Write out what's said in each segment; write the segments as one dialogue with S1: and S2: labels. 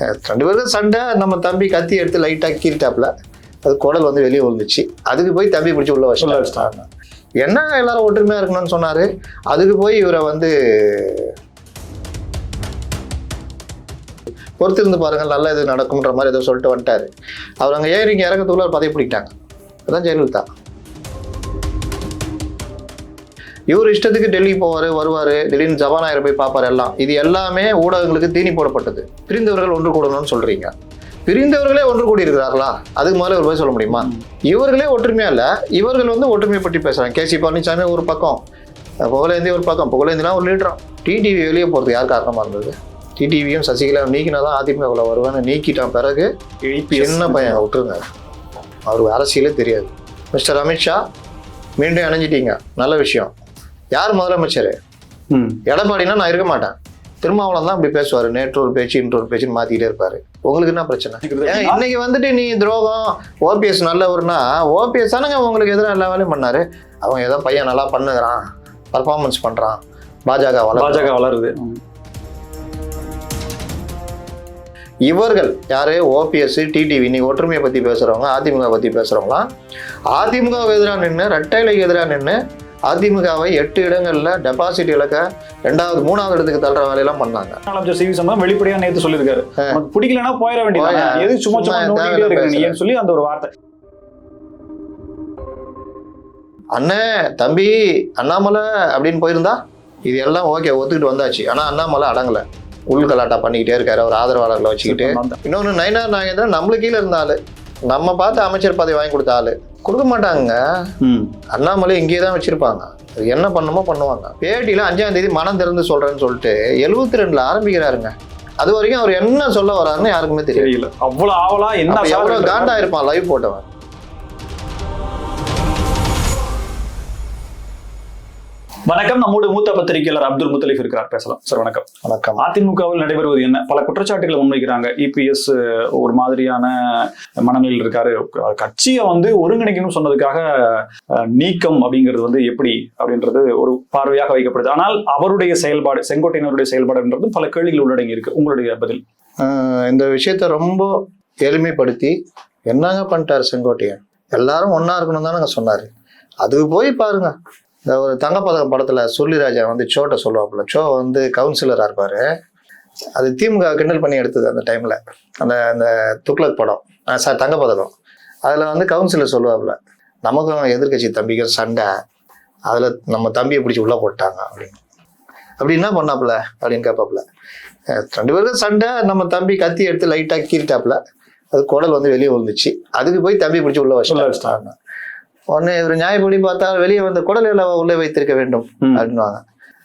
S1: ரெண்டு பேருக்கும் சண்டை. நம்ம தம்பி கத்தி எடுத்து லைட்டாக கீறிட்டாப்புல. அது குடல் வந்து வெளியே விழுந்துச்சு. அதுக்கு போய் தம்பி பிடிச்சி உள்ள வச்சுட்டாங்க. என்ன எல்லாரும் ஒற்றுமையா இருக்கணும்னு சொன்னாரு. அதுக்கு போய் இவரை வந்து பொறுத்திருந்து பாருங்க நல்ல இது நடக்கும்ன்ற மாதிரி ஏதோ சொல்லிட்டு வந்துட்டாரு. அவர் அங்கே ஏறிங்க இறக்கத்துக்குள்ள பதவி பிடிக்கிட்டாங்க. அதான் ஜெயலலிதா. இவர் இஷ்டத்துக்கு டெல்லி போவார் வருவார் திடீர்னு ஜபாநாயகரை போய் பார்ப்பார் எல்லாம். இது எல்லாமே ஊடகங்களுக்கு தீனி போடப்பட்டது. பிரிந்தவர்கள் ஒன்று கூடணும்னு சொல்றீங்க. பிரிந்தவர்களே ஒன்று கூடி இருக்கிறார்களா அதுக்கு மேலே ஒரு போய் சொல்ல முடியுமா? இவர்களே ஒற்றுமையா இல்லை? இவர்கள் வந்து ஒற்றுமையை பற்றி பேசுறாங்க கேசி பழனிசாமி ஒரு பக்கம் புகழேந்தி ஒரு பக்கம் புகழேந்திலாம் ஒரு லீடரும் டிடிவி வெளியே போகிறது யார் காரணமாக இருந்தது? டிடிவியும் சசிகலா நீக்கினா தான் அதிமுகவில் வருவேன்னு நீக்கிட்டான் பிறகு சின்ன பையன் விட்டுருங்க. அவருக்கு அரசியலே தெரியாது. மிஸ்டர் அமித்ஷா மீண்டும் இணைஞ்சிட்டீங்க. நல்ல விஷயம். யார் முதலமைச்சர். எடப்பாடினா நான் இருக்க மாட்டேன். திருமாவளம் தான் இப்படி பேசுவார். நேற்று ஒரு பேச்சு இன்று ஒரு பேச்சுன்னு மாத்திக்கிட்டே இருப்பாரு. உங்களுக்கு என்ன பிரச்சனை? இன்னைக்கு வந்துட்டு நீ துரோகம் ஓபிஎஸ் நல்லவர்னா ஓபிஎஸ் தானங்க உங்களுக்கு எதிராக எல்லா வேலையும் பண்ணாரு. அவன் ஏதோ பையன் நல்லா பண்ணுகிறான். பர்ஃபார்மன்ஸ் பண்றான். பாஜக வளர்ச்சி
S2: பாஜக வளருது.
S1: இவர்கள் யாரு? ஓபிஎஸ் டிடிவி இன்னைக்கு ஒற்றுமையை பத்தி பேசுறவங்க அதிமுக பத்தி பேசுறவங்களாம் அதிமுக எதிராக நின்று ரெட்டைலைக்கு எதிராக நின்று அதிமுகவை எட்டு இடங்கள்ல டெபாசிட் இழக்க ரெண்டாவது மூணாவது இடத்துக்கு தள்ளுற வேலையெல்லாம் பண்ணாங்க.
S2: முதலமைச்சர் சி வி சம்பவம் வெளிப்படையா நேத்து சொல்லியிருக்காரு. பிடிக்கலன்னா போயிட வேண்டியது. எது சும்மா சும்மா. சொல்லி அந்த ஒரு வார்த்தை.
S1: அண்ணே தம்பி அண்ணாமலை அப்படின்னு போயிருந்தா? இது எல்லாம் ஓகே ஒத்துக்கிட்டு வந்தாச்சு. ஆனா அண்ணாமலை அடங்கல. உள் கலாட்டா பண்ணிக்கிட்டே இருக்காரு. அவர் ஆதரவாளர்களை வச்சுக்கிட்டு. இன்னொன்னு நயினார் நாகேந்திரன் நம்மளுக்கு கீழே இருந்த ஆளு. நம்ம பார்த்து அமைச்சர் பதவி வாங்கி கொடுத்த ஆளு. கொடுக்க மாட்டாங்க. அண்ணாமலை இங்கேயே தான் வச்சிருப்பாங்க. என்ன பண்ணுமோ பண்ணுவாங்க. பேட்டியில அஞ்சாம் தேதி மனம் திறந்து சொல்றேன்னு சொல்லிட்டு எழுபத்தி ரெண்டுல ஆரம்பிக்கிறாருங்க. அது வரைக்கும் அவர் என்ன சொல்ல வராருன்னு யாருக்குமே
S2: தெரியல. அவ்வளவு ஆவலா என்ன
S1: எவ்வளவு காண்டா இருப்பான் லைவ் போட்டவன்.
S2: வணக்கம். நம்மோடு மூத்த பத்திரிகையாளர் அப்துல் முத்தலிஃப் இருக்கிறார். பேசலாம். சார் வணக்கம்.
S1: வணக்கம்.
S2: அதிமுகவில் நடைபெறுவது என்ன? பல குற்றச்சாட்டுகளை முன்வைக்கிறாங்க. இபிஎஸ் ஒரு மாதிரியான மனநிலையில் இருக்காரு. கட்சியை வந்து ஒருங்கிணைக்கணும்னு சொன்னதுக்காக நீக்கம் அப்படிங்கிறது வந்து எப்படி அப்படின்றது ஒரு பார்வையாக வைக்கப்படுது. ஆனால் அவருடைய செயல்பாடு செங்கோட்டையினருடைய செயல்பாடுன்றது பல கேள்விகள் உள்ளடங்கி இருக்கு. உங்களுடைய பதில்?
S1: இந்த விஷயத்த ரொம்ப எளிமைப்படுத்தி என்னங்க பண்ணிட்டாரு செங்கோட்டையன்? எல்லாரும் ஒண்ணா இருக்கணும் தானங்க சொன்னாரு. அதுக்கு போய் பாருங்க. ஒரு தங்கப்பதக்கம் படத்தில் சொல்லிராஜா வந்து ஷோட்டை சொல்லுவாப்புல. சோ வந்து கவுன்சிலராக இருப்பார். அது திமுக கிண்டல் பண்ணி எடுத்தது அந்த டைமில் அந்த அந்த துக்ளக் படம். சார் தங்கப்பதக்கம். அதில் வந்து கவுன்சிலர் சொல்லுவாப்புல நமக்கும் எதிர்க்கட்சி தம்பிக்கும் சண்டை. அதில் நம்ம தம்பியை பிடிச்சி உள்ளே போட்டாங்க. அப்படின்னு. அப்படி என்ன பண்ணாப்புல? அப்படின்னு கேட்பாப்புல ரெண்டு பேருக்கும் சண்டை. நம்ம தம்பி கத்தி எடுத்து லைட்டாக கீறிட்டாப்புல. அது குடல் வந்து வெளியே விழுந்துச்சு. அதுக்கு போய் தம்பி பிடிச்சி உள்ள
S2: வச்சு
S1: வச்சுட்டாங்க. உடனே இவர் நியாயப்படி பார்த்தா வெளியே வந்த குடல் அல்லவா உள்ளே வைத்திருக்க வேண்டும்
S2: ம்.
S1: அப்படின்னுவாங்க.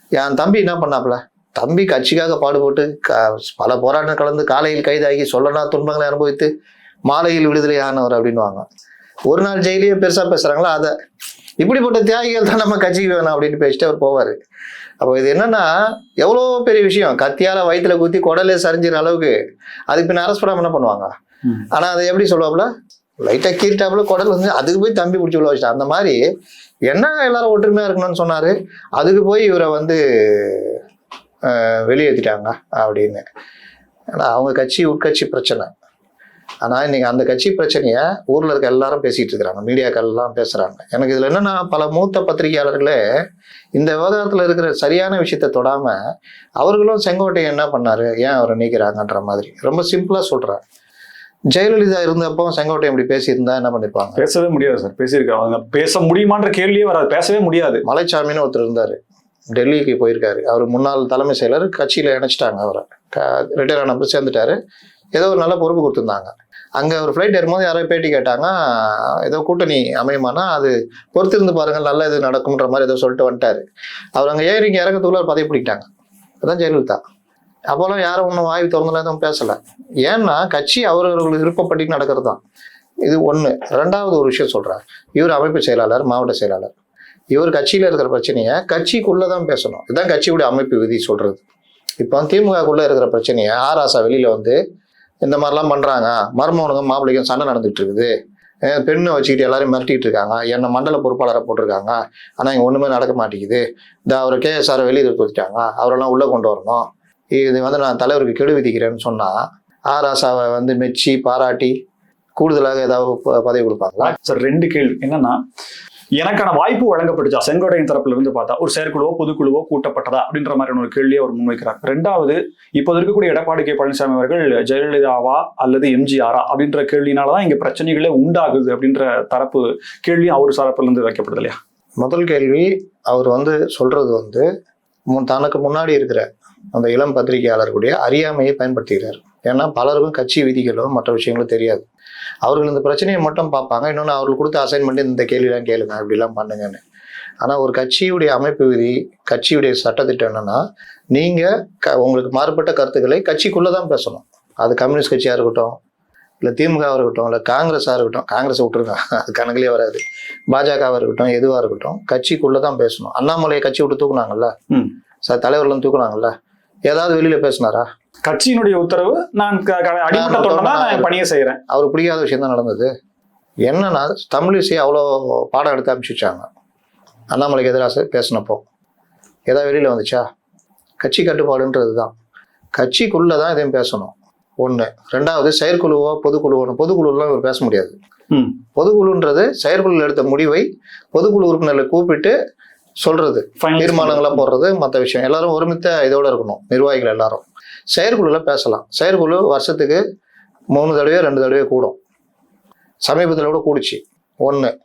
S1: என் தம்பி என்ன பண்ணாப்புல? தம்பி கட்சிக்காக பாடுபட்டு க- பல போராட்டம் கலந்து காலையில் கைதாகி சொல்லனா துன்பங்களை அனுபவித்து மாலையில் விடுதலை ஆனவர் அப்படின்னுவாங்க. ஒரு நாள் ஜெயிலேயே பெருசா பேசுறாங்களா? அதை இப்படிப்பட்ட தியாகிகள் தான் நம்ம கட்சிக்கு வேணும் அப்படின்னு பேசிட்டு அவர் போவாரு. அப்போ இது என்னன்னா எவ்வளோ பெரிய விஷயம். கத்தியால வயிற்றுல குத்தி குடலே சரிஞ்சிற அளவுக்கு அதுக்கு பின்ன அரெஸ்ட் பண்ணாம என்ன பண்ணுவாங்க?
S2: ம்.
S1: ஆனா அதை எப்படி சொல்லுவாப்புல? லைட்டாக கீறிட்டாப்புல குடல் வந்து அதுக்கு போய் தம்பி பிடிச்சி உள்ள வச்சிட்டான். அந்த மாதிரி என்ன எல்லாரும் ஒற்றுமையாக இருக்கணும்னு சொன்னார். அதுக்கு போய் இவரை வந்து வெளியேற்றிட்டாங்க அப்படின்னு. ஏன்னா அவங்க கட்சி உட்கட்சி பிரச்சனை. ஆனால் இன்னைக்கு அந்த கட்சி பிரச்சனையை ஊரில் இருக்க எல்லாரும் பேசிகிட்டு இருக்கிறாங்க. மீடியாக்கள் எல்லாம் எனக்கு இதில் என்னென்னா பல மூத்த பத்திரிகையாளர்களே இந்த விவகாரத்தில் இருக்கிற சரியான விஷயத்த தொடாமல் அவர்களும் செங்கோட்டையை என்ன பண்ணார்? ஏன் அவரை நீக்கிறாங்கன்ற மாதிரி. ரொம்ப சிம்பிளாக சொல்கிறேன் ஜெயலலிதா இருந்தப்போ செங்கோட்டை இப்படி பேசியிருந்தா என்ன பண்ணிருப்பாங்க
S2: பேசவே முடியாது சார் பேசியிருக்காங்க அவங்க பேச முடியுமான்ற கேள்வியே வராது பேசவே முடியாது.
S1: மலைச்சாமின்னு ஒருத்தர் இருந்தாரு. டெல்லிக்கு போயிருக்காரு. அவர் முன்னாள் தலைமை செயலர் கட்சியில இணைச்சிட்டாங்க அவரை. ரிட்டையர் ஆனப்ப சேர்ந்துட்டாரு. ஏதோ ஒரு நல்ல பொறுப்பு கொடுத்துருந்தாங்க. அங்க ஒரு ஃப்ளைட் ஏறும்போது யாரோ பேட்டி கேட்டாங்க ஏதோ கூட்டணி அமையுமானா அது பொறுத்திருந்து பாருங்க நல்ல இது நடக்கும்ன்ற மாதிரி ஏதோ சொல்லிட்டு வந்துட்டாரு. அவர் அங்க ஏறிங்க இறக்கத்துக்குள்ள பதவி பிடிக்கிட்டாங்க. அதான் ஜெயலலிதா. அப்போல்லாம் யாரும் ஒன்றும் வாய் திறந்துலாம் எதுவும் பேசலை. ஏன்னா கட்சி அவரவர்கள் விருப்பப்படி நடக்கிறது தான் இது ஒன்று ரெண்டாவது ஒரு விஷயம் சொல்கிறார் இவர் அமைப்பு செயலாளர் மாவட்ட செயலாளர். இவர் கட்சியில் இருக்கிற பிரச்சனையை கட்சிக்குள்ளே தான் பேசணும். இதுதான் கட்சியுடைய அமைப்பு விதி சொல்கிறது இப்போ திமுகக்குள்ளே இருக்கிற பிரச்சனையை ஆர் ஆசா வெளியில் வந்து இந்த மாதிரிலாம் பண்ணுறாங்க மருமகனுக்கும் மாப்பிள்ளைக்கும் சண்டை நடந்துகிட்டு இருக்குது. பெண்ணை வச்சுக்கிட்டு எல்லாரும் மிரட்டிட்டு இருக்காங்க. என்னை மண்டல பொறுப்பாளரை போட்டிருக்காங்க. ஆனால் இங்கே ஒன்றுமே நடக்க மாட்டேங்குது. இந்த அவர் கேஎஸ்ஆரை வெளியே வச்சுட்டாங்க அவரெல்லாம் உள்ளே கொண்டு வரணும். இது வந்து நான் தலைவருக்கு கெடு விதிக்கிறேன்னு சொன்னால் ஆராசாவை வந்து மெச்சி பாராட்டி கூடுதலாக ஏதாவது ப- பதவி கொடுப்பாங்களா
S2: சார் ரெண்டு கேள்வி என்னன்னா எனக்கான வாய்ப்பு வழங்கப்பட்டுச்சா செங்கோட்டையின் தரப்புல இருந்து பார்த்தா ஒரு செயற்குழுவோ பொதுக்குழுவோ கூட்டப்பட்டதா அப்படின்ற மாதிரியான ஒரு கேள்வியை அவர் முன்வைக்கிறார் ரெண்டாவது இப்போது இருக்கக்கூடிய எடப்பாடி கே பழனிசாமி அவர்கள் ஜெயலலிதாவா அல்லது எம்ஜிஆரா அப்படின்ற கேள்வினாலதான் இங்க பிரச்சனைகளே உண்டாகுது அப்படின்ற தரப்பு கேள்வி அவர் தரப்புல இருந்து வைக்கப்படுது இல்லையா
S1: முதல் கேள்வி அவர் வந்து சொல்றது வந்து தனக்கு முன்னாடி இருக்கிற அந்த இளம் பத்திரிகையாளர்களுடைய அறியாமையை பயன்படுத்துகிறார். ஏன்னா பலருக்கும் கட்சி விதிகளும் மற்ற விஷயங்களும் தெரியாது. அவர்கள் இந்த பிரச்சனையை மட்டும் பார்ப்பாங்க. இன்னொன்று அவர்களுக்கு கொடுத்த அசைன்மெண்ட் இந்த கேள்விலாம் கேளுங்க அப்படிலாம் பண்ணுங்கன்னு. ஆனால் ஒரு கட்சியுடைய அமைப்பு விதி கட்சியுடைய சட்டத்திட்டம் என்னன்னா நீங்கள் க உங்களுக்கு மாறுபட்ட கருத்துக்களை கட்சிக்குள்ளே தான் பேசணும். அது கம்யூனிஸ்ட் கட்சியாக இருக்கட்டும் இல்லை திமுகவாக இருக்கட்டும் இல்லை காங்கிரஸாக இருக்கட்டும் காங்கிரஸை விட்டுருங்க அது கணக்குலேயே வராது. பாஜகவாக இருக்கட்டும் எதுவாக இருக்கட்டும் கட்சிக்குள்ளே தான் பேசணும். அண்ணாமலையை கட்சி விட்டு தூக்குனாங்கல்ல. சார் தலைவர்லாம் தூக்குனாங்கல்ல? ஏதாவது வெளியில் பேசினாரா?
S2: கட்சியினுடைய உத்தரவு நான் அடிமட்ட நான் பணியை செய்யறேன்
S1: அவருக்கு பிடிக்காத விஷயம் தான் நடந்தது. என்னன்னா தமிழிசை அவ்வளோ பாடம் எடுத்து அனுப்பிச்சு வச்சாங்க அண்ணாமலைக்கு எதிராக பேசினப்போ. ஏதாவது வெளியில் வந்துச்சா? கட்சி கட்டுப்பாடுன்றது தான். கட்சிக்குள்ளே தான் இதையும் பேசணும். ஒன்று ரெண்டாவது செயற்குழுவோ பொதுக்குழுவோ பொதுக்குழுலாம் இவர் பேச முடியாது. பொதுக்குழுன்றது செயற்குழுவில் எடுத்த முடிவை பொதுக்குழு உறுப்பினர்களை கூப்பிட்டு சொல்றது தீர்மானங்களை போடுறது மற்ற விஷயம். எல்லாரும் ஒருமித்த இதோட இருக்கணும். நிர்வாகிகள் எல்லாரும். செயற்குழுல பேசலாம். செயற்குழு வருஷத்துக்கு மூணு தடவையோ ரெண்டு தடவையோ கூடும். சமீபத்தில் கூட கூடுச்சு. ஒன்று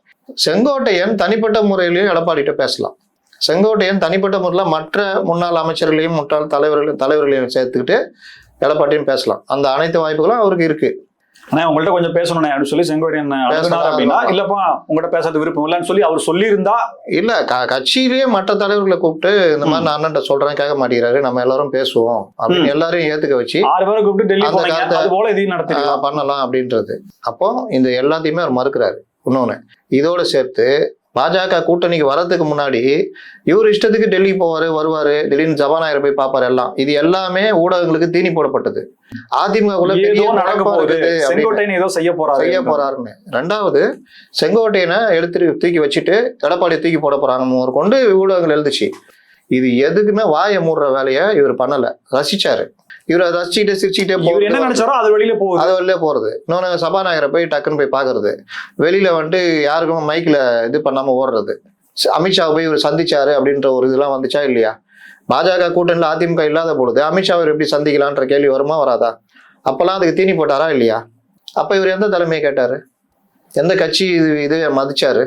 S1: செங்கோட்டையன் தனிப்பட்ட முறையிலையும் எடப்பாடிகிட்ட பேசலாம். செங்கோட்டையன் தனிப்பட்ட முறையில் மற்ற முன்னாள் அமைச்சர்களையும் முன்னாள் தலைவர்களையும் தலைவர்களையும் சேர்த்துக்கிட்டு எடப்பாடியும் பேசலாம். அந்த அனைத்து வாய்ப்புகளும் அவருக்கு இருக்கு.
S2: ஆனா உங்கள்ட்ட கொஞ்சம் பேசணும்னே அப்படின்னு சொல்லி செங்கோட்டையன்
S1: பேசலாம்.
S2: அப்படின்னா இல்லப்பா உங்கள்ட்ட பேசுறது விருப்பம் இல்லைன்னு சொல்லி அவர் சொல்லியிருந்தா
S1: இல்ல கட்சியிலேயே மற்ற தலைவர்களை கூப்பிட்டு இந்த மாதிரி நான் அண்ணன்ட்ட சொல்றேன் கேட்க மாட்டேங்கிறாரு நம்ம எல்லாரும் பேசுவோம் அப்படின்னு எல்லாரையும் ஏத்துக்க வச்சு
S2: ஆறு பேரை கூப்பிட்டு டெல்லி போல இதையும் நடத்திக்கலாம்
S1: பண்ணலாம் அப்படின்றது. அப்போ இந்த எல்லாத்தையுமே அவர் மறுக்கிறாரு இன்னொன்று இதோட சேர்த்து பாஜக கூட்டணிக்கு வரதுக்கு முன்னாடி இவர் இஷ்டத்துக்கு டெல்லி போவாரு வருவாரு திடீர்னு ஜபாநாயகரை போய் பார்ப்பாரு எல்லாம். இது எல்லாமே ஊடகங்களுக்கு தீனி போடப்பட்டது. அதிமுகக்குள்ள
S2: ஏதோ செய்ய போறாரு
S1: செய்ய போறாருன்னு. ரெண்டாவது செங்கோட்டையனை எடுத்து தூக்கி வச்சுட்டு எடப்பாடி தூக்கி போட போறாங்கன்னு ஒரு கொண்டு ஊடகங்கள் எழுதுச்சு இது எதுக்குமே வாயை மூடுற வேலையை இவர் பண்ணல. ரசிச்சாரு. இவர் அதை ரசிச்சுட்டு சிரிச்சுட்டே
S2: இவர் என்ன நினைச்சாரோ அது வெளியில போகுது.
S1: அது வெளிலே போறது. இன்னொன்று சபாநாயகரை போய் டக்குன்னு போய் பார்க்கறது வெளியில வந்துட்டு யாருக்கும் மைக்ல இது பண்ணாம ஓடுறது. அமித்ஷாவை போய் இவர் சந்திச்சாரு அப்படின்ற ஒரு இதெல்லாம் வந்துச்சா இல்லையா? பாஜக கூட்டணியில் அதிமுக இல்லாத பொழுது அமித்ஷாவை இவர் எப்படி சந்திக்கலான்ற கேள்வி வருமா வராதா? அப்பெல்லாம் அதுக்கு தீனி போட்டாரா இல்லையா? அப்ப இவர் எந்த தலைமையை கேட்டாரு? எந்த கட்சி இது இது மதிச்சாரு?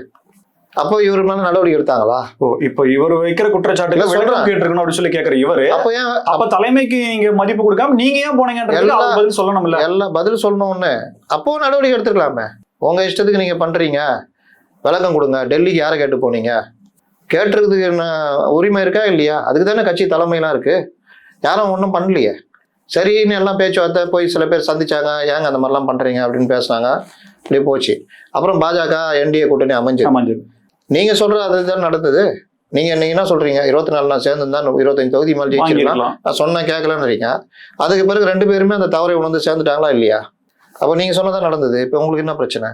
S1: அப்போ இவர் மேல நடவடிக்கை எடுத்தாங்களா?
S2: ஓ இப்போ இவர் வைக்கிற குற்றச்சாட்டுல
S1: இல்ல.
S2: விளக்கம் கேட்டிருக்கணும் அப்படின்னு சொல்லி கேக்குற இவரு.
S1: அப்போ ஏன்
S2: அப்ப தலைமைக்கு நீங்க மதிப்பு கொடுக்காம நீங்க ஏன் போனீங்கன்றது பதில் சொல்லணும்ல.
S1: எல்லாம் பதில் சொல்லணும்னு. அப்போ நடவடிக்கை எடுத்துக்கலாமே. உங்க இஷ்டத்துக்கு நீங்க பண்றீங்க. விளக்கம் கொடுங்க. டெல்லிக்கு யாரை கேட்டு போனீங்க? கேட்டுறதுக்கு என்ன உரிமை இருக்கா இல்லையா? அதுக்கு தானே கட்சி தலைமையெல்லாம் இருக்கு. யாரும் ஒன்றும் பண்ணலையே. சரின்னு எல்லாம் பேச்சுவார்த்தை போய் சில பேர் சந்திச்சாங்க. ஏங்க அந்த மாதிரிலாம் பண்றீங்க அப்படின்னு பேசுனாங்க. இப்படி போச்சு. அப்புறம் பாஜக என்டிஏ கூட்டணி அமைஞ்சது
S2: அமைஞ்சது
S1: நீங்க சொல்ற அதுதான் நடந்தது. நீங்க நீங்க என்ன சொல்றீங்க? இருபத்தி நாலு நாள் சேர்ந்து தான் இருபத்தஞ்சு தொகுதி மேலே ஜெயிச்சிருக்கலாம். நான் சொன்னேன் கேட்கலன்றீங்க அதுக்கு பிறகு ரெண்டு பேருமே அந்த தவறை உணர்ந்து சேர்ந்துட்டாங்களா இல்லையா? அப்போ நீங்க சொன்னதான் நடந்தது. இப்போ உங்களுக்கு என்ன பிரச்சனை?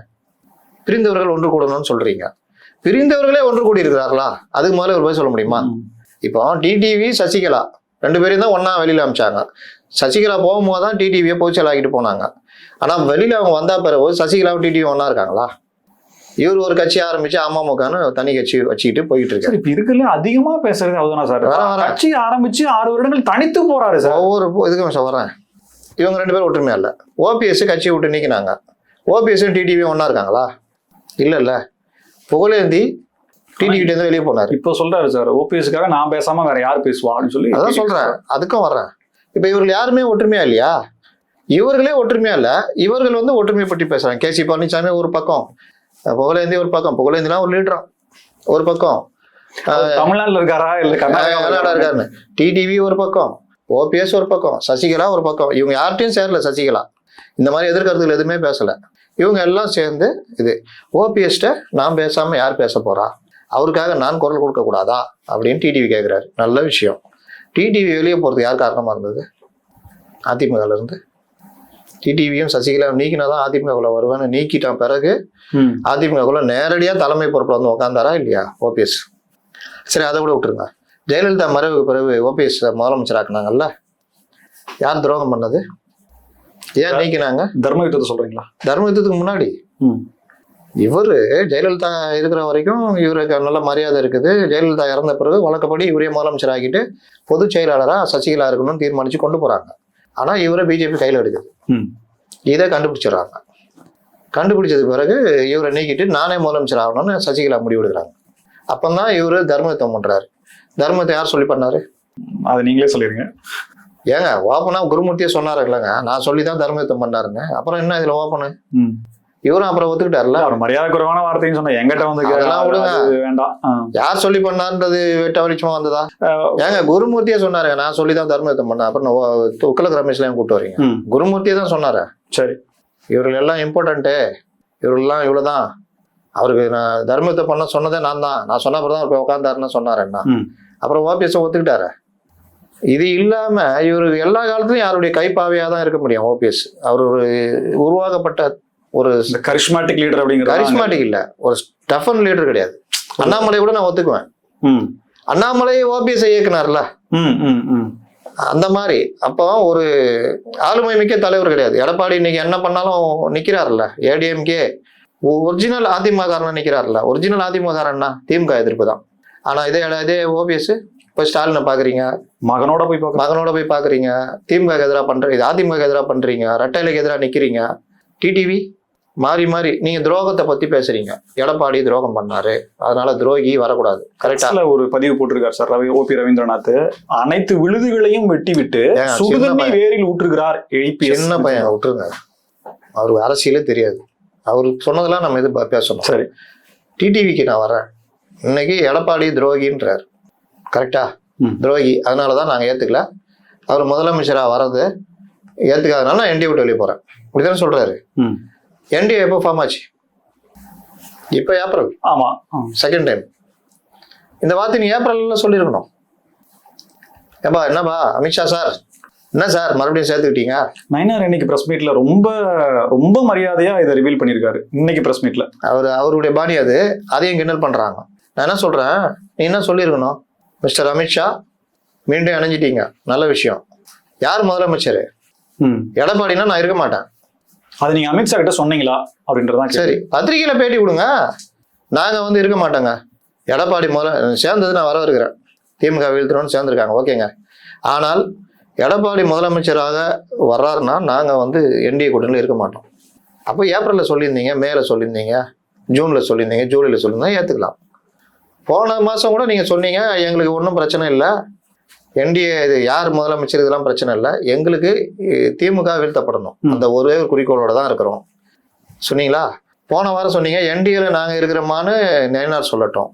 S1: பிரிந்தவர்கள் ஒன்று கூடணும்னு சொல்றீங்க. பிரிந்தவர்களே ஒன்று கூடி இருக்கிறார்களா அதுக்கு முதல்ல ஒரு போய் சொல்ல முடியுமா. இப்போ டிடிவி சசிகலா ரெண்டு பேரையும் தான் ஒண்ணா வெளியில அமிச்சாங்க. சசிகலா போகும்போது தான் டிடிவியை போச்சல் ஆகிட்டு போனாங்க. ஆனா வெளியில அவங்க வந்தா பிறகு சசிகலாவும் டிடிவி ஒண்ணா இருக்காங்களா? இவர் ஒரு கட்சி ஆரம்பிச்சு அமமுகன்னு தனி கட்சி வச்சுக்கிட்டு போயிட்டு இருக்காரு
S2: சார் இப்ப இருக்குல்ல அதிகமா பேசுறது அவதானா சார். கட்சி ஆரம்பிச்சு ஆறு வருடங்கள் தனித்து போறாரு சார்.
S1: ஒவ்வொரு இதுக்கும் சொல்றேன் இவங்க ரெண்டு பேரும் ஒற்றுமையா இல்லை. ஓபிஎஸ் கட்சியை விட்டு நீக்கினாங்க. ஓபிஎஸ் டிடிவி ஒண்ணா இருக்காங்களா? இல்ல இல்ல. புகழேந்தி டிடிவிட்ட இருந்து வெளியே போனாரு.
S2: இப்போ சொல்றாரு சார் ஓபிஎஸ்க்காக நான் பேசாம வேற யார் பேசுவா அப்படின்னு சொல்லி
S1: அதான் சொல்றேன். அதுக்கும் வர்றேன் இப்ப இவர்கள் யாருமே ஒற்றுமையா இல்லையா? இவர்களே ஒற்றுமையா இல்ல. இவர்கள் வந்து ஒற்றுமை பற்றி பேசுறாங்க. கேசி பழனிசாமி ஒரு பக்கம். புகழேந்தி ஒரு பக்கம் புகழேந்திலாம் ஒரு லீடரா ஒரு பக்கம்.
S2: தமிழ்நாட்டுல இருக்காரா? இல்ல
S1: கர்நாடகா இருக்காருன்னு. டிடிவி ஒரு பக்கம் ஓபிஎஸ் ஒரு பக்கம் சசிகலா ஒரு பக்கம். இவங்க யார்கிட்டயும் சேரல சசிகலா. இந்த மாதிரி எதிர்கருத்துகள் எதுவுமே பேசல. இவங்க எல்லாம் சேர்ந்து இது ஓபிஎஸ்ட நான் பேசாம யார் பேச போறா? அவருக்காக நான் குரல் கொடுக்க கூடாதா? அப்படின்னு டிடிவி கேட்கிறாரு நல்ல விஷயம். டிடிவி வெளியே போறது யார் காரணமா இருந்தது? அதிமுகல இருந்து டிடிவியும் சசிகலா நீக்கினாதான் அதிமுகவில் வருவேன்னு நீக்கிட்டான் பிறகு. அதிமுகக்குள்ள நேரடியா தலைமை பொறுப்புல வந்து உட்காந்தாரா இல்லையா ஓபிஎஸ்? சரி அதை கூட விட்டுருங்க. ஜெயலலிதா மறைவுக்கு பிறகு ஓபிஎஸ் முதலமைச்சர் ஆக்குனாங்கல்ல யார் துரோகம் பண்ணது? ஏன் நீக்கினாங்க?
S2: தர்ம யுத்தத்தை சொல்றீங்களா?
S1: தர்ம யுத்தத்துக்கு முன்னாடி.
S2: ம்.
S1: இவர் ஜெயலலிதா இருக்கிற வரைக்கும் இவருக்கு நல்ல மரியாதை இருக்குது. ஜெயலலிதா இறந்த பிறகு வழக்கப்படி இவரே முதலமைச்சர் ஆக்கிட்டு பொதுச் செயலாளராக சசிகலா இருக்கணும்னு தீர்மானிச்சு கொண்டு போறாங்க. ஆனா இவரை பிஜேபி கையில் எடுக்குது. இதை கண்டுபிடிச்சிடுறாங்க. கண்டுபிடிச்சதுக்கு பிறகு இவரை நீக்கிட்டு நானே முதலமைச்சர் ஆகணும்னு சசிகலா முடிவெடுக்கிறாங்க அப்பந்தான் இவர் தர்மயுத்தம் பண்றாரு. தர்மத்தை யார் சொல்லி பண்ணாரு?
S2: அதை நீங்களே சொல்லிருங்க
S1: ஏங்க ஓப்பனா குருமூர்த்தியே சொன்னாரு இல்லைங்க. நான் சொல்லி தான் தர்மயுத்தம் பண்ணாருங்க. அப்புறம் என்ன இதுல ஓப்பனு?
S2: ம்.
S1: இவரும் அப்புறம் ஒத்துக்கிட்டாருல?
S2: அவர் மரியாதை குறைவான வார்த்தைன்னு சொன்ன எங்கிட்ட வந்து வேண்டாம்.
S1: யார் சொல்லி பண்ணான்றது வெட்ட வெளிச்சமா வந்ததா? ஏங்க குருமூர்த்தியே சொன்னாருங்க நான் சொல்லி தான் தர்மயுத்தம் பண்ணேன். அப்புறம் துக்ளக் ரமேஷ்லாம் கூப்பிட்டு வரீங்க. குருமூர்த்தியே தான் சொன்னாரு.
S2: சரி.
S1: இவர்கள் எல்லாம் இம்பார்ட்டன்ட்டு இவர்கள்லாம் இவ்வளவுதான். அவருக்கு நான் தர்மத்தை பண்ண சொன்னதே நான் தான். நான் சொன்ன அப்புறம் தான் அவர் போய் உட்காந்தாருன்னு சொன்னார் என்ன.
S2: ம்.
S1: அப்புறம் ஓபிஎஸ் ஒத்துக்கிட்டாரு. இது இல்லாம இவருக்கு எல்லா காலத்துலயும் யாருடைய கைப்பாவையா தான் இருக்க முடியும் ஓபிஎஸ் அவர் ஒரு உருவாக்கப்பட்ட ஒரு
S2: கரிஷ்மாட்டிக் லீடர் அப்படிங்கிறது
S1: கரிஸ்மாட்டிக் இல்ல. ஒரு ஸ்டஃபன் லீடர் கிடையாது. அண்ணாமலை கூட நான் ஒத்துக்குவேன்.
S2: ம்.
S1: அண்ணாமலை ஓபிஎஸ் இயக்குனார்ல.
S2: ம் ம் ம்.
S1: அந்த மாதிரி. அப்போ ஒரு ஆளுமை மிக்க தலைவர் கிடையாது. எடப்பாடி இன்னைக்கு என்ன பண்ணாலும் நிக்கிறாருல்ல. ஏடிஎம்கே ஒரிஜினல் அதிமுககாரன் நிக்கிறாருல்ல. ஒரிஜினல் அதிமுககாரன்னா திமுக எதிர்ப்பு தான். ஆனா இதே இதே ஓபிஎஸ் இப்போ ஸ்டாலினை பாக்குறீங்க.
S2: மகனோட போய்
S1: மகனோட போய் பாக்குறீங்க. திமுக எதிராக பண்ற இது அதிமுக எதிராக பண்றீங்க. ரெட்டைலைக்கு எதிராக நிக்கிறீங்க. டிடிவி மாறி மாறி நீங்க துரோகத்தை பத்தி பேசுறீங்க. எடப்பாடி துரோகம் பண்ணாரு. அதனால துரோகி வரக்கூடாது. கரெக்டா
S2: ஒரு பதிவு போட்டிருக்காரு சார் ரவி ஓபி ரவீந்திரநாத். அனைத்து விழுதுகளையும் வெட்டி விட்டு
S1: ஏங்க, சின்ன
S2: சுடுதண்ணி. வேரில் ஊற்றுகிறார்
S1: சின்ன பையன் விட்டுருங்க. அவருக்கு அரசியலே தெரியாது. அவருக்கு சொன்னதெல்லாம் நம்ம இது பேசணும்.
S2: சரி.
S1: டிடிவிக்கு நான் வரேன் இன்னைக்கு எடப்பாடி துரோகின்றார். கரெக்டா. துரோகி. அதனால தான் நாங்கள் ஏற்றுக்கல அவர் முதலமைச்சராக வர்றது ஏற்றுக்காதனால நான் என்டிஏ விட்டு வெளியே போகிறேன் இப்படிதானே சொல்கிறாரு என்டிஏ எப்போ ஃபார்ம் ஆச்சு? இப்போ ஏப்ரல்
S2: ஆமா. ஆ.
S1: செகண்ட் டைம் இந்த வார்த்தை நீ ஏப்ரல்ல சொல்லியிருக்கணும். ஏப்பா என்னப்பா? அமித்ஷா சார். என்ன சார்? மறுபடியும் சேர்த்துக்கிட்டீங்க
S2: நயினார் இன்னைக்கு பிரஸ் மீட்ல ரொம்ப ரொம்ப மரியாதையா இதை ரிவீல் பண்ணிருக்காரு இன்னைக்கு பிரஸ் மீட்ல
S1: அவர் அவருடைய பாணி அது. அதையும் கிண்டல் பண்றாங்க. நான் என்ன சொல்றேன்? நீ என்ன சொல்லியிருக்கணும்? மிஸ்டர் அமித்ஷா மீண்டும் இணைஞ்சிட்டீங்க. நல்ல விஷயம். யார் முதலமைச்சர்?
S2: ம்.
S1: எடப்பாடினா நான் இருக்க மாட்டேன்.
S2: அது நீங்க அமித்ஷா கிட்ட சொன்னீங்களா அப்படின்றதான்.
S1: சரி பத்திரிகையில பேட்டி கொடுங்க. நாங்க வந்து இருக்க மாட்டோங்க. எடப்பாடி முதல்ல சேர்ந்தது நான் வர இருக்கிறேன். திமுக வீழ்த்துறோம்னு சேர்ந்துருக்காங்க. ஓகேங்க. ஆனால் எடப்பாடி முதலமைச்சராக வர்றாருன்னா நாங்க வந்து என்டிஏ கூட்டணியில் இருக்க மாட்டோம். அப்போ ஏப்ரல்ல சொல்லியிருந்தீங்க மேல சொல்லியிருந்தீங்க ஜூன்ல சொல்லியிருந்தீங்க ஜூலைல சொல்லியிருந்தீங்க ஏத்துக்கலாம். போன மாசம் கூட நீங்க சொன்னீங்க எங்களுக்கு ஒன்றும் பிரச்சனை இல்லை. என்டிஏ இது யார் முதலமைச்சர் இதெல்லாம் பிரச்சனை இல்லை. எங்களுக்கு திமுக வீழ்த்தப்படணும். அந்த ஒரே ஒரு குறிக்கோளோட தான் இருக்கிறோம். சொன்னீங்களா? போன வாரம் சொன்னீங்க என்டிஏல நாங்க இருக்கிறோமான்னு நயனார் சொல்லட்டும்.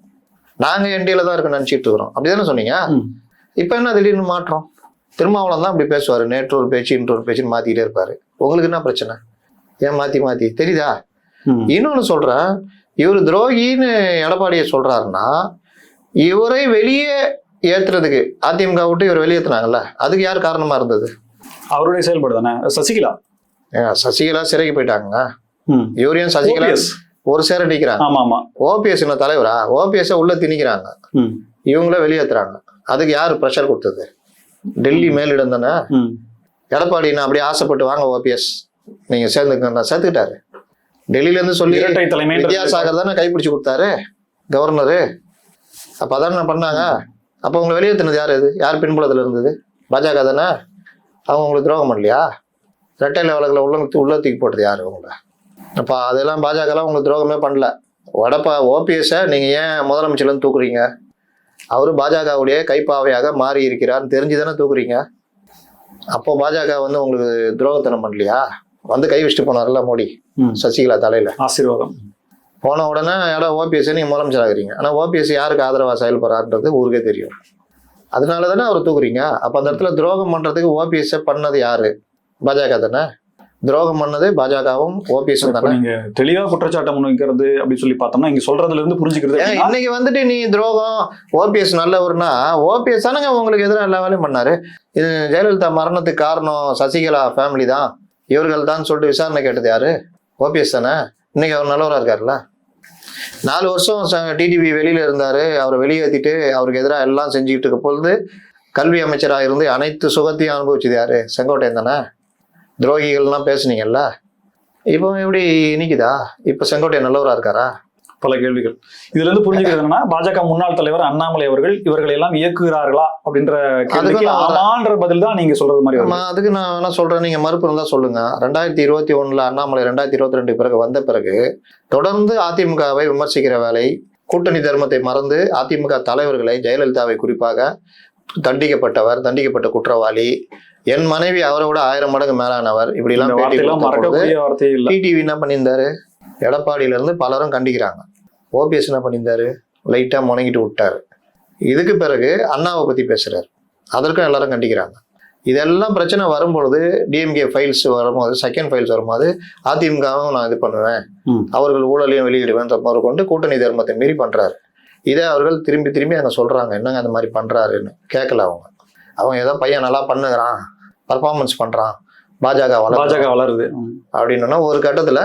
S1: நாங்க என்டிஏல தான் இருக்க நினைச்சிட்டு இருக்கிறோம். அப்படிதானே சொன்னீங்க?
S2: ம்.
S1: இப்போ என்ன திடீர்னு மாற்றம்? திருமாவளம் தான் அப்படி பேசுவாரு. நேற்று ஒரு பேச்சு இன்று ஒரு பேச்சுன்னு மாத்திக்கிட்டே இருப்பாரு. உங்களுக்கு என்ன பிரச்சனை? ஏன் மாத்தி மாத்தி? தெரியுதா?
S2: ம்.
S1: இன்னொன்னு சொல்றேன். இவர் துரோகின்னு எடப்பாடியை சொல்றாருன்னா இவரை வெளியே ஏத்துறதுக்கு அதிமுக விட்டு இவர் வெளியேத்துனாங்கல்ல? அதுக்கு யார் காரணமா இருந்தது?
S2: அவருடைய செயல்பாடு தானே? சசிகலா.
S1: சசிகலா சிறைக்கு போயிட்டாங்க
S2: ம்.
S1: இவரையும் சசிகலா. ஒரு சேர அடிக்கிறாங்க.
S2: ஆமா ஆமா
S1: ஓபிஎஸ் என்ன தலைவரா? ஓபிஎஸ் உள்ள திணிக்கிறாங்க.
S2: ம்.
S1: இவங்கள வெளியேத்துறாங்க. அதுக்கு யார் ப்ரெஷர் கொடுத்தது? டெல்லி மேலிடம் தானே. எடப்பாடி நான் அப்படியே ஆசைப்பட்டு வாங்க ஓபிஎஸ் நீங்க சேர்ந்துக்க நான் சேர்த்துக்கிட்டாரு. டெல்லியில இருந்து சொல்லி வித்யாசாகர் தானே கைப்பிடிச்சு கொடுத்தாரு கவர்னரு. அப்ப அதானே நான் பண்ணாங்க? அப்ப உங்களை வெளியேற்றினது யார் இது? யார் பின்புலத்துல இருந்தது? பாஜக தானே? அவங்க உங்களுக்கு துரோகம் பண்ணலையா? ரெட்டையில வழக்கில் உள்ள உள்ள தூக்கி போட்டது யாரு உங்களை? அப்ப அதெல்லாம் பாஜகலாம் உங்களுக்கு துரோகமே பண்ணல. வடப்பா ஓபிஎஸ்ஸை நீங்க ஏன் முதலமைச்சர்லேருந்து தூக்குறீங்க? அவரு பாஜகவுடைய கைப்பாவையாக மாறி இருக்கிறார்னு தெரிஞ்சு தானே தூக்குறீங்க. அப்போ பாஜக வந்து உங்களுக்கு துரோகத்தனம் பண்ணலையா? வந்து கை வச்சுட்டு போனார்ல மோடி. சசிகலா தலையில.
S2: ஆசீர்வாதம்.
S1: போன உடனே இடம் ஓபிஎஸ் நீங்க முதலமைச்சர் ஆகுறீங்க ஆனா ஓபிஎஸ் யாருக்கு ஆதரவா செயல்படுறாருன்றது ஊருக்கே தெரியும். அதனால தானே அவர் தூக்குறீங்க? அப்ப அந்த இடத்துல துரோகம் பண்றதுக்கு ஓபிஎஸ் பண்ணது யாரு? பாஜக தானே? துரோகம் பண்ணது பாஜகவும் ஓபிஎஸ்
S2: நீங்க தெளிவா குற்றச்சாட்டை முன்வைக்கிறது அப்படி சொல்லி பார்த்தோம்னா இங்க சொல்றதுல இருந்து புரிஞ்சுக்கிறது
S1: இன்னைக்கு வந்துட்டு நீ துரோகம் ஓபிஎஸ் நல்லவர்னா ஓபிஎஸ் தானங்க உங்களுக்கு எதிராக எல்லா வேலையும் பண்ணாரு? இது ஜெயலலிதா மரணத்துக்கு காரணம் சசிகலா ஃபேமிலி தான். இவர்கள் தான் சொல்லிட்டு விசாரணை கேட்டது யாரு? ஓபிஎஸ் தானே? இன்னைக்கு அவர் நல்லவரா இருக்காருல்ல? நாலு வருஷம் டிடிவி வெளியில இருந்தார். அவரை வெளியேற்றிட்டு அவருக்கு எதிராக எல்லாம் செஞ்சுக்கிட்டு இருக்க பொழுது கல்வி அமைச்சராக இருந்து அனைத்து சுகத்தையும் அனுபவிச்சது யாரு? செங்கோட்டையன் தானே? துரோகிகள்லாம் பேசுனீங்கல்ல. இப்போ எப்படி நிக்குதா? இப்போ செங்கோட்டையன் நல்லவராக இருக்காரா?
S2: பல கேள்விகள். இதுல இருந்து புரிஞ்சுக்கிறது என்னன்னா பாஜக முன்னாள் தலைவர் அண்ணாமலை அவர்கள் இவர்களை எல்லாம் இயக்குகிறார்களா அப்படின்ற கேள்விக்கு. ஆமான்ற பதில் தான் நீங்க சொல்றது மாதிரி
S1: அதுக்கு நான் என்ன சொல்றேன். நீங்க மறுப்பு இருந்தா சொல்லுங்க. ரெண்டாயிரத்தி இருபத்தி ஒண்ணுல அண்ணாமலை ரெண்டாயிரத்தி இருபத்தி ரெண்டு பிறகு வந்த பிறகு தொடர்ந்து அதிமுகவை விமர்சிக்கிற வேலை கூட்டணி தர்மத்தை மறந்து அதிமுக தலைவர்களை ஜெயலலிதாவை குறிப்பாக தண்டிக்கப்பட்டவர் தண்டிக்கப்பட்ட குற்றவாளி என் மனைவி அவரை விட ஆயிரம் மடங்கு மேலானவர் இப்படி எல்லாம் டிடிவி என்ன பண்ணியிருந்தாரு? எடப்பாடியில இருந்து பலரும் கண்டிக்கிறாங்க. ஓபிஎஸ் என்ன பண்ணியிருந்தாரு? லைட்டா முணங்கிட்டு விட்டாரு. இதுக்கு பிறகு அண்ணாவை பத்தி பேசுறாரு. அதற்கும் எல்லாரும் கண்டிக்கிறாங்க. இதெல்லாம் பிரச்சனை வரும்பொழுது டிஎம்கே ஃபைல்ஸ் வரும்போது செகண்ட் ஃபைல்ஸ் வரும்போது அதிமுகவும் நான் இது பண்ணுவேன். அவர்கள் ஊழலையும் வெளியிடுவேன் கொண்டு கூட்டணி தர்மத்தை மீறி பண்றாரு. இதை அவர்கள் திரும்பி திரும்பி அங்க சொல்றாங்க? என்னங்க அந்த மாதிரி பண்றாருன்னு கேட்கல அவங்க. அவங்க ஏதோ பையன் நல்லா பண்ணுகிறான் பர்ஃபார்மன்ஸ் பண்றான் பாஜக வளர்க்குறான்.
S2: பாஜக வளருது.
S1: அப்படின்னா ஒரு கட்டத்துல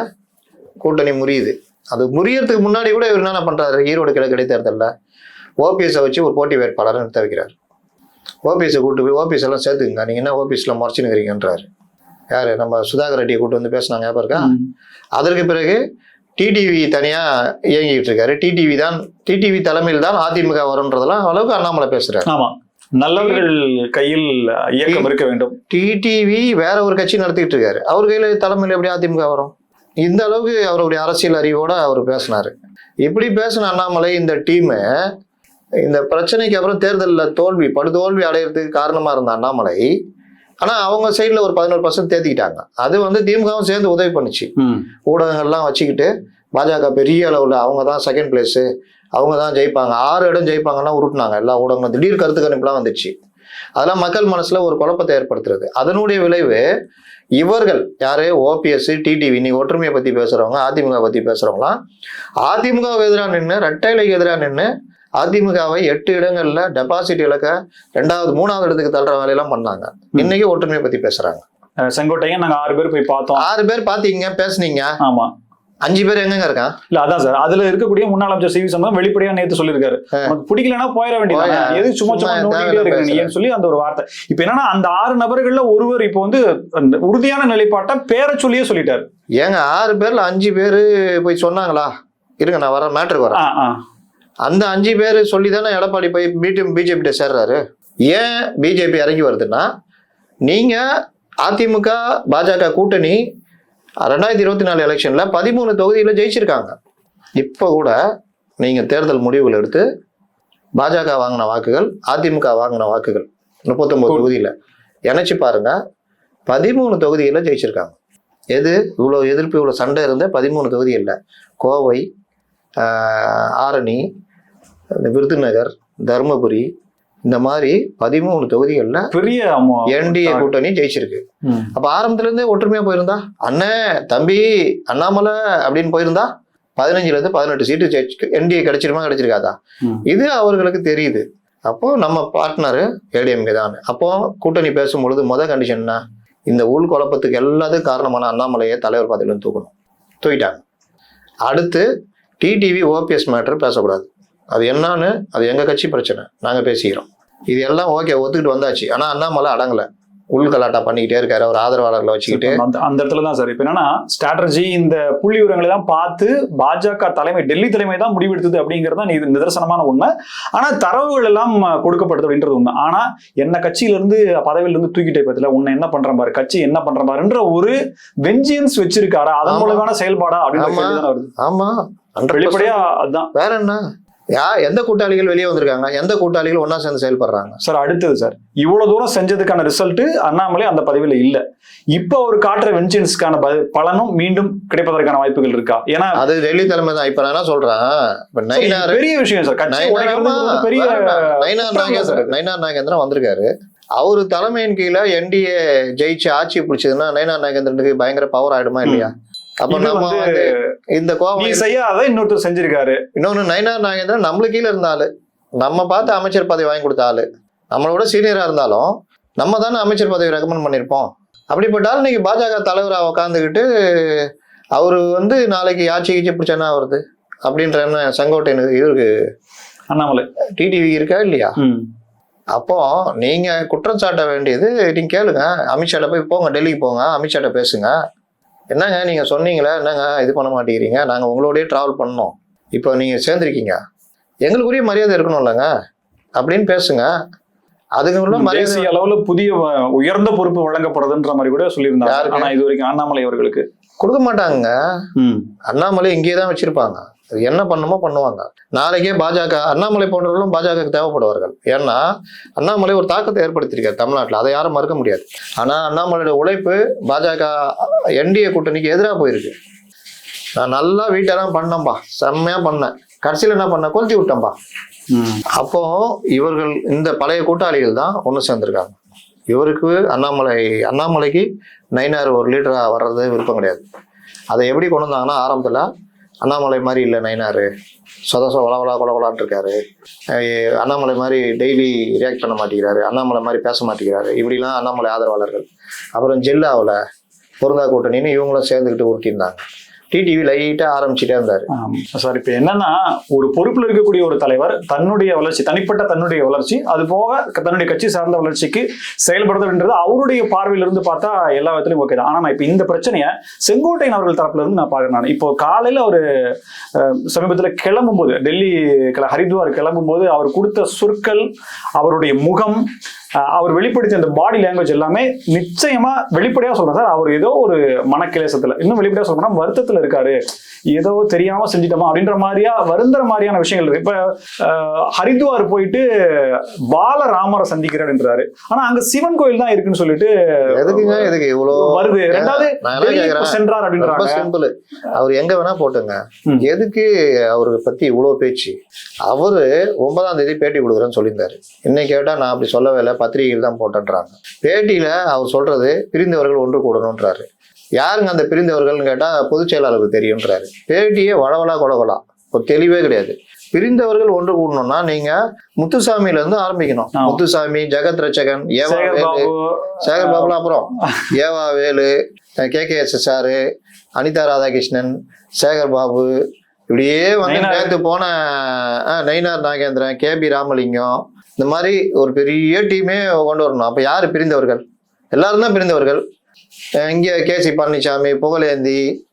S1: கூட்டணி முறியுது. அது முறியறதுக்கு முன்னாடி கூட இவர் என்ன பண்றாரு? ஈரோடு கிழக்கு இடைத்தேர்தலில் ஓபிஎஸ்ஸை வச்சு ஒரு போட்டி வேட்பாளரை நிறுத்த வைக்கிறார். ஓபிஎஸ்ஸை கூட்டு போய் ஓபிஎஸ் எல்லாம் சேர்த்துக்குங்க. நீங்க என்ன ஓபிஎஸ்ல முறைச்சுனுக்கிறீங்கன்றாரு யாரு? நம்ம சுதாகர் ரெட்டியை கூட்டு வந்து பேசினாங்க ஞாபகம் இருக்கா. அதற்கு பிறகு டிடிவி தனியா இயங்கிட்டு இருக்காரு. டிடிவி தான் டிடிவி தலைமையில் தான் அதிமுக வரும்ன்றதெல்லாம் அளவுக்கு அண்ணாமலை பேசுறாரு.
S2: ஆமா. நல்லவர்கள் கையில் இயக்கம் இருக்க வேண்டும்.
S1: டிடிவி வேற ஒரு கட்சி நடத்திட்டு இருக்காரு. அவர் கையில தலைமையில் எப்படி அதிமுக வரும்? இந்த அளவுக்கு அவருடைய அரசியல் அறிவோட அவர் பேசினாரு. இப்படி பேசின அண்ணாமலை இந்த டீம் இந்த பிரச்சனைக்கு அப்புறம் தேர்தலில் தோல்வி படுதோல்வி அடையிறதுக்கு காரணமா இருந்த அண்ணாமலை ஆனா அவங்க சைடுல ஒரு பதினோரு பர்சன்ட் தேத்திக்கிட்டாங்க. அது வந்து திமுகவும் சேர்ந்து உதவி பண்ணுச்சு. ஊடகங்கள்லாம் வச்சுக்கிட்டு பாஜக பெரிய அளவில் அவங்க தான் செகண்ட் பிளேஸு அவங்க தான் ஜெயிப்பாங்க. ஆறு இடம் ஜெயிப்பாங்கன்னா உருட்டுனாங்க. எல்லா ஊடகங்களும் திடீர் கருத்து கணிப்புலாம் வந்துச்சு. அதெல்லாம் மக்கள் மனசுல ஒரு குழப்பத்தை ஏற்படுத்துறது. அதனுடைய விளைவு இவர்கள் யாரு? ஓபிஎஸ் டிடிவி இன்னைக்கு ஒற்றுமையை பத்தி பேசுறவங்க அதிமுக பத்தி பேசுறவங்களாம். அதிமுகவுக்கு எதிராக நின்று ரெட்டைலைக்கு எதிராக நின்று அதிமுகவை எட்டு இடங்கள்ல டெபாசிட் இழக்க ரெண்டாவது மூணாவது இடத்துக்கு தள்ளுற வேலையெல்லாம் பண்ணாங்க. இன்னைக்கு ஒற்றுமையை பத்தி பேசுறாங்க.
S2: செங்கோட்டையன் நாங்க ஆறு பேர் போய் பார்த்தோம்.
S1: ஆறு பேர் பாத்தீங்க பேசுனீங்க.
S2: ஆமா.
S1: அஞ்சு பேர் எங்கங்க இருக்கான்?
S2: இல்ல அதான் சார். அதுல இருக்கக்கூடிய முன்னாள் அமைச்சர் சி வி சம்பந்தம் வெளிப்படையா நேத்து சொல்லியிருக்காரு. உனக்கு பிடிக்கலன்னா போயிட வேண்டியது. எது சும்மா சும்மா இருக்க நீன்னு சொல்லி அந்த ஒரு வார்த்தை. இப்ப என்னன்னா அந்த ஆறு நபர்கள்ல ஒருவர் இப்போ வந்து உறுதியான நிலைப்பாட்டை பேரை சொல்லியே சொல்லிட்டாரு.
S1: ஏங்க ஆறு பேர்ல அஞ்சு பேர் போய் சொன்னாங்களா? இருங்க நான் வர மேட்ருக்கு வரேன். அந்த அஞ்சு பேர் சொல்லி தானே எடப்பாடி போய் பிடி பிஜேபி சேர்றாரு. ஏன் பிஜேபி இறங்கி வருதுன்னா நீங்க அதிமுக பாஜக கூட்டணி ரெண்டாயிரத்தி இருபத்தி நாலு எலெக்ஷன்ல பதிமூணு தொகுதியில ஜெயிச்சிருக்காங்க. இப்போ கூட நீங்க தேர்தல் முடிவுகள் எடுத்து பாஜக வாங்கின வாக்குகள் அதிமுக வாங்கின வாக்குகள் முப்பத்தொன்பது
S2: கூ-
S1: தொகுதியில. இணைச்சு பாருங்க பதிமூணு தொகுதியில ஜெயிச்சிருக்காங்க. எது? இவ்வளோ எதிர்ப்பு இவ்வளோ சண்டை இருந்த பதிமூணு தொகுதி இல்லை. கோவை ஆரணி விருதுநகர் தருமபுரி இந்த மாதிரி பதிமூணு தொகுதிகளில்
S2: பெரிய
S1: என்டிஏ கூட்டணி ஜெயிச்சிருக்கு. அப்ப ஆரம்பத்துல இருந்தே ஒற்றுமையா போயிருந்தா? அண்ணே தம்பி அண்ணாமலை அப்படின்னு போயிருந்தா பதினஞ்சுல இருந்து பதினெட்டு சீட்டு ஜெயிச்சு என்டிஏ கிடைச்சிருமா கிடைச்சிருக்காதா. இது அவர்களுக்கு தெரியுது. அப்போ நம்ம பார்ட்னர் ஏடிஎம்கே தான். அப்போ கூட்டணி பேசும் பொழுது முத கண்டிஷன் என்ன? இந்த உள் குழப்பத்துக்கு எல்லாத்துக்கும் காரணமான அண்ணாமலையை தலைவர் பதவியில இருந்து தூக்கணும். தூக்கிட்டாங்க. அடுத்து டிடிவி ஓபிஎஸ் மேட்டர் பேசக்கூடாது. அது என்னன்னு அது எங்க கட்சி பிரச்சனை. நாங்க பேசிக்கிறோம். இது எல்லாம் ஓகே ஒத்துக்கிட்டு வந்தாச்சு. ஆனா அண்ணாமலை அடங்கல. உள்கலாட்டா பண்ணிக்கிட்டே இருக்காரு. அவர் ஆதரவாளர்களை வச்சுக்கிட்டு.
S2: அந்த அந்த இடத்துல தான் சார். இப்ப என்னன்னா ஸ்ட்ராட்டஜி இந்த புள்ளி விவரங்களை தான் பார்த்து பாஜக தலைமை டெல்லி தலைமை தான் முடிவெடுத்தது அப்படிங்கிறது தான் இது நிதர்சனமான உண்மை. ஆனா தரவுகள் எல்லாம் கொடுக்கப்படுது அப்படின்றது உண்மை. ஆனா என்ன கட்சியில இருந்து பதவியில இருந்து தூக்கிட்டே பத்தில உன்னை என்ன பண்ற பாரு கட்சி என்ன பண்ற பாருன்ற ஒரு வெஞ்சியன்ஸ் வச்சிருக்காரா? அதன். மூலமான செயல்பாடா அப்படின்னு வருது.
S1: ஆமா. 100%
S2: வெளிப்படையா அதுதான்
S1: வேற என்ன? யா எந்த கூட்டாளிகள் வெளியே வந்திருக்காங்க? எந்த கூட்டாளிகள் ஒண்ணா சேர்ந்து செயல்படுறாங்க?
S2: சார் அடுத்தது சார் இவ்வளவு தூரம் செஞ்சதுக்கான ரிசல்ட் அண்ணாமலை அந்த பதவியில இல்ல. இப்போ ஒரு காட்டுற வெஞ்சன்ஸ்க்கான பலனும் மீண்டும் கிடைப்பதற்கான வாய்ப்புகள் இருக்கா? ஏன்னா
S1: அது டெல்லி தலைமை தான். இப்ப நான் என்ன நயினார்
S2: பெரிய விஷயம் சார் பெரிய
S1: நயினார் நாகேந்திரன்
S2: சார்.
S1: நயினார் நாகேந்திரன் வந்திருக்காரு. அவரு தலைமையின் கீழே என்டிஏ ஜெயிச்சு ஆட்சி பிடிச்சதுன்னா நயினார் நாகேந்திரனுக்கு பயங்கர பவர் ஆயிடுமா இல்லையா? அப்ப நம்ம இந்த
S2: நீ
S1: கோவம்
S2: செய்யாத இன்னொருத்தர் செஞ்சிருக்காரு.
S1: இன்னொன்னு நயினார் நாகேந்திரன் நம்மளுக்கு கீழே இருந்த ஆளு. நம்ம பார்த்து அமைச்சர் பதவி வாங்கி கொடுத்த ஆளு. நம்மளோட சீனியரா இருந்தாலும் நம்ம தானே அமைச்சர் பதவி ரெக்கமெண்ட் பண்ணியிருப்போம். அப்படிப்பட்ட ஆள் இன்னைக்கு பாஜக தலைவராக உட்காந்துக்கிட்டு அவரு வந்து நாளைக்கு ஆட்சி கீச்சி பிடிச்சா என்ன வருது அப்படின்ற செங்கோட்டையனுக்கு இவருக்கு
S2: அண்ணாமலை.
S1: டிடிவி இருக்கா இல்லையா. அப்போ நீங்க குற்றம் சாட்ட வேண்டியது நீங்க கேளுங்க. அமித்ஷாட்ட போய் போங்க டெல்லிக்கு போங்க அமித்ஷாட்ட பேசுங்க. என்னங்க நீங்க சொன்னீங்களே என்னங்க இது பண்ண மாட்டேங்கிறீங்க? நாங்க உங்களோடய டிராவல் பண்ணோம் இப்போ நீங்க சேர்ந்துருக்கீங்க. எங்களுக்குரிய மரியாதை இருக்கணும்லங்க அப்படின்னு பேசுங்க. அதுக்கு உள்ள மரியாதை
S2: அளவுல புதிய உயர்ந்த பொறுப்பு வழங்கப்படுதுன்ற மாதிரி கூட சொல்லியிருந்தாங்க.
S1: யாருக்கு?
S2: ஆனா இது வரைக்கும் அண்ணாமலை அவர்களுக்கு.
S1: கொடுக்க மாட்டாங்க. அண்ணாமலை இங்கேயே தான் வச்சிருப்பாங்க. என்ன பண்ணுமோ பண்ணுவாங்க. நாளைக்கே பாஜக அண்ணாமலை போன்றவர்களும் பாஜக தேவைப்படுவார்கள். ஏன்னா அண்ணாமலை ஒரு தாக்கத்தை ஏற்படுத்தியிருக்காரு தமிழ்நாட்டில். அதை யாரும் மறுக்க முடியாது. ஆனால் அண்ணாமலையோட உழைப்பு பாஜக என்டிஏ கூட்டணிக்கு எதிராக போயிருக்கு. நான் நல்லா வீட்டெல்லாம் பண்ணேன்பா. செம்மையாக பண்ணேன். கடைசியில் என்ன பண்ணேன்? கொளுத்தி விட்டேன்பா. அப்போ இவர்கள் இந்த பழைய கூட்டாளிகள் தான் ஒன்று சேர்ந்திருக்காங்க. இவருக்கு அண்ணாமலை அண்ணாமலைக்கு நைனார் ஒரு லீடராக வர்றது விருப்பம் கிடையாது. அதை எப்படி கொண்டு வந்தாங்கன்னா ஆரம்பத்தில் அண்ணாமலை மாதிரி இல்லை நைனார் சொதசோ வளவலா கொலகொலான் இருக்காரு. அண்ணாமலை மாதிரி டெய்லி ரியாக்ட் பண்ண மாட்டேங்கிறாரு. அண்ணாமலை மாதிரி பேச மாட்டேங்கிறாரு. இப்படிலாம் அண்ணாமலை ஆதரவாளர்கள். அப்புறம் ஜெல்லாவில் பொருந்தா கூட்டணின்னு இவங்களும் சேர்ந்துக்கிட்டு உருட்டியிருந்தாங்க. டிடிவி லைட்டாக ஆரம்பிச்சுட்டே இருந்தார்.
S2: சார் இப்ப என்னன்னா ஒரு பொறுப்புல இருக்கக்கூடிய ஒரு தலைவர் தன்னுடைய வளர்ச்சி தனிப்பட்ட தன்னுடைய வளர்ச்சி அது போக தன்னுடைய கட்சி சார்ந்த வளர்ச்சிக்கு செயல்படுறதுன்றது அவருடைய பார்வையில இருந்து பார்த்தா எல்லா விதத்திலும் ஓகே தான். ஆனா நான் இப்ப இந்த பிரச்சனையை செங்கோட்டையன் அவர்கள் தரப்புல இருந்து நான் பாக்குறேன் நான். இப்போ காலையில ஒரு சமீபத்துல கிளம்பும் போது டெல்லி ஹரித்வார் கிளம்பும் போது அவர் கொடுத்த சொற்கள் அவருடைய முகம் அவர் வெளிப்படுத்திய அந்த பாடி லாங்குவேஜ் எல்லாமே நிச்சயமா வெளிப்படையா சொல்றேன். சார் அவர் ஏதோ ஒரு மனக்கிலேசத்துல இன்னும் வெளிப்படையா சொல்லணும்னா வருத்தத்துல இருக்காரு. ஏதோ தெரியாம செஞ்சிட்டோமா அப்படின்ற மாதிரியா வருந்துற மாதிரியான விஷயங்கள் இருக்கு. இப்ப ஹரித்வார் போயிட்டு பாலராமரை சந்திக்கிறேன்றாரு ஆனா அங்க சிவன் கோயில் தான் இருக்குன்னு சொல்லிட்டு
S1: எதுக்குங்க எதுக்கு இவ்வளோ?
S2: வருது. ரெண்டாவது சென்றார் அப்படின்றாங்க.
S1: சிம்பிள் அவர் எங்க வேணா போட்டுங்க. எதுக்கு அவரை பத்தி இவ்வளவு பேச்சு? அவரு ஒன்பதாம் தேதி பேட்டி கொடுக்குறேன்னு சொல்லியிருந்தாரு. இன்னைக்கு கேட்டா நான் அப்படி சொல்லவே இல்லை. பத்திரிகையில் தான் போட்டேன்றாங்க. பேட்டியில அவர் சொல்றது பிரிந்தவர்கள் ஒன்று கூடணும்ன்றாரு. யாருங்க அந்த பிரிந்தவர்கள்னு கேட்டா பொதுச் செயலாளருக்கு தெரியும்ன்றாரு. பேட்டியே வளவலா கொலகொலா ஒரு தெளிவே கிடையாது. பிரிந்தவர்கள் ஒன்று கூடணும்னா நீங்க முத்துசாமியில இருந்து ஆரம்பிக்கணும். முத்துசாமி ஜெகத் ரச்சகன் ஏவா வேலு சேகர் பாபுலாம் அப்புறம் ஏவா Velu K K S S R Anitha Radhakrishnan Sekar Babu இப்படியே வந்து. நேற்று போன நயினார் நாகேந்திரன் கே பி ராமலிங்கம் இந்த மாதிரி ஒரு பெரிய டீமே கொண்டு வரணும். அப்போ யார் பிரிந்தவர்கள்? எல்லாரும் தான் பிரிந்தவர்கள். இங்கே கே சி பழனிசாமி புகழேந்தி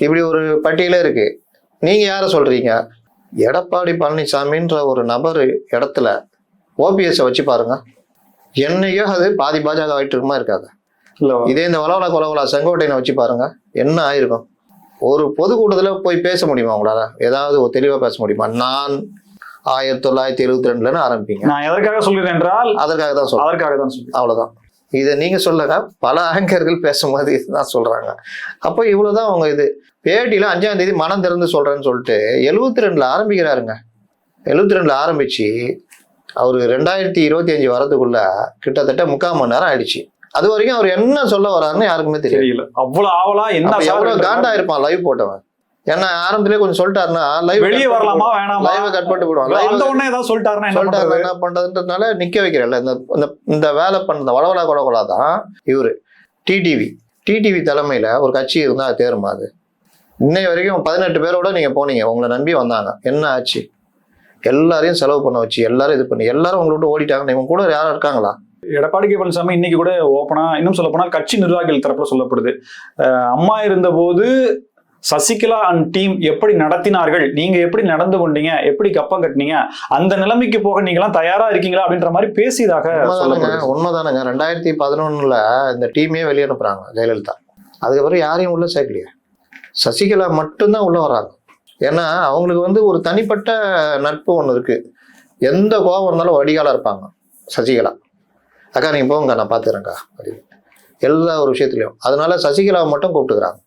S1: இப்படி ஒரு பட்டியலே இருக்கு. நீங்க யாரை சொல்றீங்க? எடப்பாடி பழனிசாமின்ற ஒரு நபர் இடத்துல ஓபிஎஸ் வச்சு பாருங்க. என்னையோ அது பாதி பாஜக இருக்குமா இருக்காது.
S2: இல்ல.
S1: இதே இந்த வளவலா கொலவலா செங்கோட்டையனை வச்சு பாருங்க. என்ன ஆயிருக்கும்? ஒரு பொதுக்கூட்டத்துல போய் பேச முடியுமா உங்களால? ஏதாவது ஒரு தெளிவா பேச முடியுமா? நான் ஆயிரத்தி தொள்ளாயிரத்தி எழுபத்தி ரெண்டுலன்னு ஆரம்பிப்பீங்க.
S2: நான் எதற்காக சொல்கிறேன் என்றால்
S1: அதற்காக தான் சொல்றேன்.
S2: அதற்காக தான் சொல்லி
S1: அவ்வளவுதான். இதை நீங்க சொல்லுங்க. பல ஆங்கர்கள் பேசும்போது இதுதான் சொல்றாங்க. அப்போ இவ்வளவுதான் அவங்க இது. பேட்டியில அஞ்சாம் தேதி மனம் திறந்து சொல்றேன்னு சொல்லிட்டு எழுபத்தி ரெண்டுல ஆரம்பிக்கிறாருங்க. எழுபத்தி ரெண்டுல ஆரம்பிச்சு அவரு ரெண்டாயிரத்தி இருபத்தி அஞ்சு வரதுக்குள்ள கிட்டத்தட்ட முக்கால் மணி நேரம் ஆயிடுச்சு. அது வரைக்கும் அவர் என்ன சொல்ல வராருன்னு யாருக்குமே
S2: தெரியல. அவ்வளவு ஆவலா என்ன
S1: எவ்வளவு காண்டா இருப்பான் லைவ் போட்டவன்? ஏன்னா ஆரம்பத்திலே கொஞ்சம் சொல்லிட்டாருன்னா லைவ்
S2: வெளியே வரலாமா வேணாமா?
S1: லைவ் கட் பண்ணிட்டு போடுவான்
S2: அந்த உடனே ஏதாவது சொல்லிட்டாருன்னா என்ன
S1: பண்றதுன்றதுனால நிக்க வைக்கிறல்ல இந்த இந்த- இந்த வேலை பண்ண வளவலா கொலகொலா தான் இவரு. டிடிவி டிடிவி தலைமையில ஒரு கட்சி இருந்தா அது தேருமா அது? இன்னை வரைக்கும் பதினெட்டு பேரோட நீங்க போனீங்க. உங்களை நம்பி வந்தாங்க. என்ன ஆச்சு? எல்லாரையும் செலவு பண்ண வச்சு எல்லாரும் இது பண்ணி எல்லாரும் உங்களை விட்டு ஓடிட்டாங்க இவங்க கூட யாரும் இருக்காங்களா?
S2: எடப்பாடி கே பழனிசாமி இன்னைக்கு கூட ஓப்பனா இன்னும் சொல்ல போனா கட்சி நிர்வாகிகள் தரப்புல சொல்லப்படுது. அம்மா இருந்தபோது சசிகலா அண்ட் டீம் எப்படி நடத்தினார்கள்? நீங்க எப்படி நடந்து கொண்டீங்க? எப்படி கப்பம் கட்டினீங்க? அந்த நிலைமைக்கு போக நீங்களாம் தயாரா இருக்கீங்களா? அப்படின்ற மாதிரி பேசியதாக
S1: உண்மைதானுங்க ரெண்டாயிரத்தி பதினொன்னுல இந்த டீமே வெளியே அனுப்புறாங்க ஜெயலலிதா. அதுக்கப்புறம் யாரையும் உள்ள சேர்க்கலையே. சசிகலா மட்டும்தான் உள்ள வராங்க. ஏன்னா அவங்களுக்கு வந்து ஒரு தனிப்பட்ட நட்பு ஒன்று இருக்கு. எந்த கோபம் இருந்தாலும் வடிகாலா இருப்பாங்க சசிகலா. அக்கா நீங்க போங்க நான் பாத்துக்கிறேன்க்கா அப்படின்னு. எல்லா ஒரு விஷயத்துலயும். அதனால சசிகலாவை மட்டும் கூப்பிட்டுக்கிறாங்க.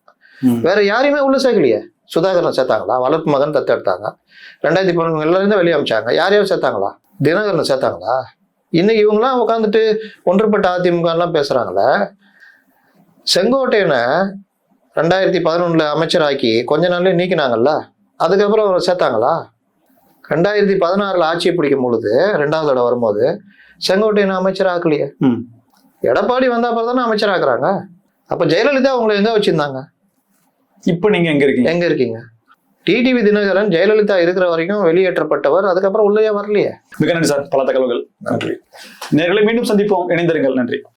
S1: வேற யாரையுமே உள்ள சேர்க்கலையே. சுதாகரனை சேர்த்தாங்களா? வளர்ப்பு மகன் தத்தெடுத்தாங்க ரெண்டாயிரத்தி பதினொன்று எல்லாரும் வெளியே அமிச்சாங்க. யாரையாவது சேர்த்தாங்களா? தினகரனை சேர்த்தாங்களா? இன்னைக்கு இவங்கெல்லாம் உட்காந்துட்டு ஒன்றுபட்ட அதிமுக எல்லாம் பேசுறாங்களே. செங்கோட்டையனை ரெண்டாயிரத்தி பதினொன்னுல அமைச்சராக்கி கொஞ்ச நாள்லயே நீக்கினாங்கல்ல. அதுக்கப்புறம் அவரை சேர்த்தாங்களா? ரெண்டாயிரத்தி பதினாறுல ஆட்சியை பிடிக்கும் பொழுது ரெண்டாவது தடவை வரும்போது செங்கோட்டையனை அமைச்சர் ஆக்கலையே
S2: ம்.
S1: எடப்பாடி வந்த அப்புறம் தானே அமைச்சர் ஆக்குறாங்க அப்ப ஜெயலலிதா உங்களை எங்க வச்சிருந்தாங்க?
S2: இப்ப நீங்க எங்க இருக்கீங்க?
S1: எங்க இருக்கீங்க? டிடிவி தினகரன் ஜெயலலிதா இருக்கிற வரைக்கும் வெளியேற்றப்பட்டவர் அதுக்கப்புறம் உள்ளே வரலையே.
S2: மிக நன்றி சார். பல தகவல்கள் நன்றி. நேர்களை மீண்டும் சந்திப்போம். இணைந்திருங்கள். நன்றி.